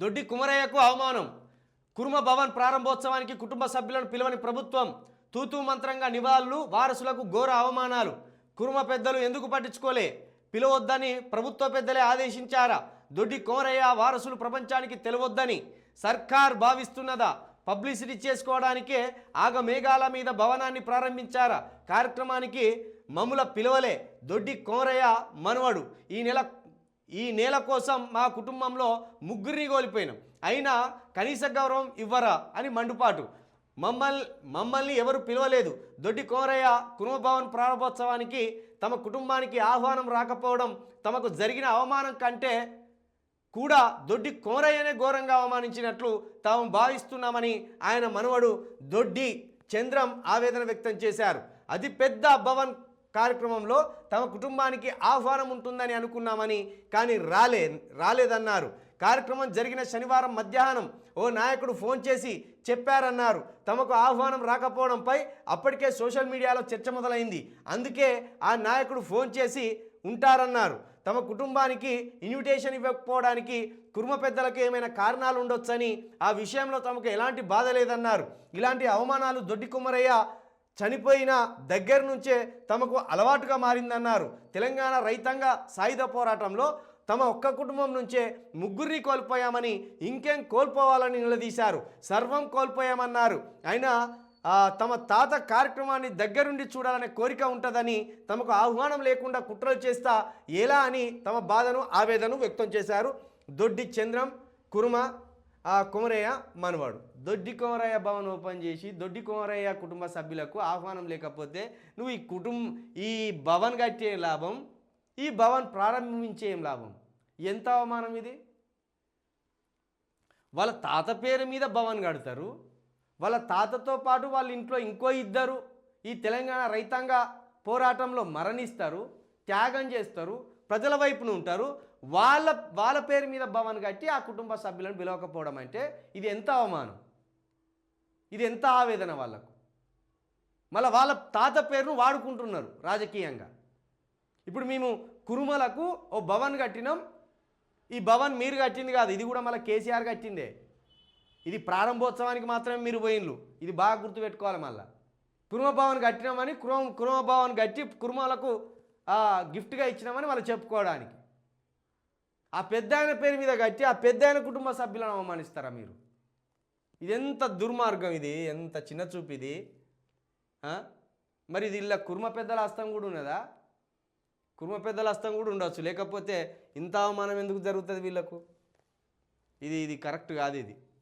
దొడ్డి కుమరయ్యకు అవమానం. కుర్మ భవన్ ప్రారంభోత్సవానికి కుటుంబ సభ్యులను పిలవని ప్రభుత్వం తూతూ మంత్రంగా నివాళులు వారసులకు ఘోర అవమానాలు. కుర్మ పెద్దలు ఎందుకు పట్టించుకోలే? పిలవద్దని ప్రభుత్వ పెద్దలే ఆదేశించారా? దొడ్డి కోరయ్య వారసులు ప్రపంచానికి తెలవద్దని సర్కార్ భావిస్తున్నదా? పబ్లిసిటీ చేసుకోవడానికే ఆగమేఘాల మీద భవనాన్ని ప్రారంభించారా? కార్యక్రమానికి మమ్ముల పిలవలే. దొడ్డి కోరయ్య మనవడు. ఈ నెల ఈ నేల కోసం మా కుటుంబంలో ముగ్గురిని కోల్పోయినాం. అయినా కనీస గౌరవం ఇవ్వరా అని మండుపాటు. మమ్మల్ని మమ్మల్ని ఎవరు పిలవలేదు. దొడ్డి కోరయ్య కుటుంబభవన్ ప్రారంభోత్సవానికి తమ కుటుంబానికి ఆహ్వానం రాకపోవడం తమకు జరిగిన అవమానం కంటే కూడా దొడ్డి కోరయ్యనే ఘోరంగా అవమానించినట్లు తాము భావిస్తున్నామని ఆయన మనవడు దొడ్డి చంద్రం ఆవేదన వ్యక్తం చేశారు. అది పెద్ద భవన్ కార్యక్రమంలో తమ కుటుంబానికి ఆహ్వానం ఉంటుందని అనుకున్నామని కానీ రాలే రాలేదన్నారు. కార్యక్రమం జరిగిన శనివారం మధ్యాహ్నం ఓ నాయకుడు ఫోన్ చేసి చెప్పారన్నారు. తమకు ఆహ్వానం రాకపోవడంపై అప్పటికే సోషల్ మీడియాలో చర్చ మొదలైంది. అందుకే ఆ నాయకుడు ఫోన్ చేసి ఉంటారన్నారు. తమ కుటుంబానికి ఇన్విటేషన్ ఇవ్వకపోవడానికి కుర్మ పెద్దలకు ఏమైనా కారణాలు ఉండొచ్చని ఆ విషయంలో తమకు ఎలాంటి బాధ లేదన్నారు. ఇలాంటి అవమానాలు దొడ్డి కుమ్మరయ్య చనిపోయిన దగ్గర నుంచే తమకు అలవాటుగా మారిందన్నారు. తెలంగాణ రైతాంగ సాయుధ పోరాటంలో తమ ఒక్క కుటుంబం నుంచే ముగ్గురిని కోల్పోయామని ఇంకేం కోల్పోవాలని నిలదీశారు. సర్వం కోల్పోయామన్నారు. అయినా తమ తాత కార్యక్రమాన్ని దగ్గరుండి చూడాలనే కోరిక ఉంటుందని తమకు ఆహ్వానం లేకుండా కుట్రలు చేస్తా ఎలా అని తమ బాధను ఆవేదన వ్యక్తం చేశారు. దొడ్డి చంద్రం కుర్మ ఆ కుమరయ్య మనవాడు. దొడ్డి కుమరయ్య భవన్ ఓపెన్ చేసి దొడ్డి కుమరయ్య కుటుంబ సభ్యులకు ఆహ్వానం లేకపోతే నువ్వు ఈ కుటుంబం ఈ భవన్ కట్టే లాభం ఈ భవన్ ప్రారంభించే లాభం. ఎంత అవమానం ఇది? వాళ్ళ తాత పేరు మీద భవన్ కడతారు. వాళ్ళ తాతతో పాటు వాళ్ళ ఇంట్లో ఇంకో ఇద్దరు ఈ తెలంగాణ రైతాంగ పోరాటంలో మరణిస్తారు త్యాగం చేస్తారు. ప్రజల వైపున ఉంటారు. వాళ్ళ వాళ్ళ పేరు మీద భవన్ కట్టి ఆ కుటుంబ సభ్యులను పిలవకపోవడం అంటే ఇది ఎంత అవమానం? ఇది ఎంత ఆవేదన వాళ్ళకు? మళ్ళీ వాళ్ళ తాత పేరును వాడుకుంటున్నారు రాజకీయంగా. ఇప్పుడు మేము కురుమలకు ఓ భవన్ కట్టినాం. ఈ భవన్ మీరు కట్టింది కాదు ఇది కూడా మళ్ళీ కేసీఆర్ కట్టిందే. ఇది ప్రారంభోత్సవానికి మాత్రమే మీరు పోయిన్లు ఇది బాగా గుర్తుపెట్టుకోవాలి మళ్ళా. కురుమ భవన్ కట్టినామని కురుమ కురుమ భవన్ కట్టి కురుమలకు గిఫ్ట్గా ఇచ్చినామని వాళ్ళు చెప్పుకోవడానికి. ఆ పెద్ద ఆయన పేరు మీద కట్టి ఆ పెద్ద ఆయన కుటుంబ సభ్యులను అవమానిస్తారా మీరు? ఇది ఎంత దుర్మార్గం ఇది ఎంత చిన్న చూపు ఇది? మరి ఇది ఇలా కుర్మ పెద్దల హస్తం కూడా ఉన్నదా? కుర్మ పెద్దల హస్తం కూడా ఉండవచ్చు లేకపోతే ఇంత అవమానం ఎందుకు జరుగుతుంది వీళ్ళకు? ఇది ఇది కరెక్ట్ కాదు ఇది.